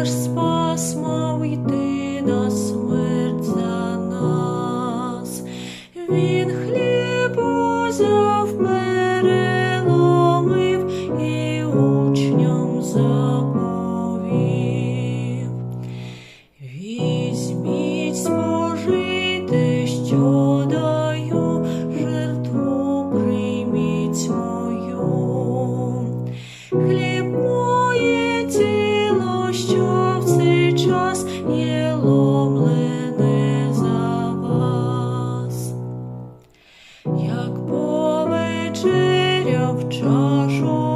наш спас мав йти на смерть за нас, Він хліб узяв, і учням заповів. Візьміть спожити, що даю, жертву прийміть мою. час є лоблене за вас, як повечеря в чашу.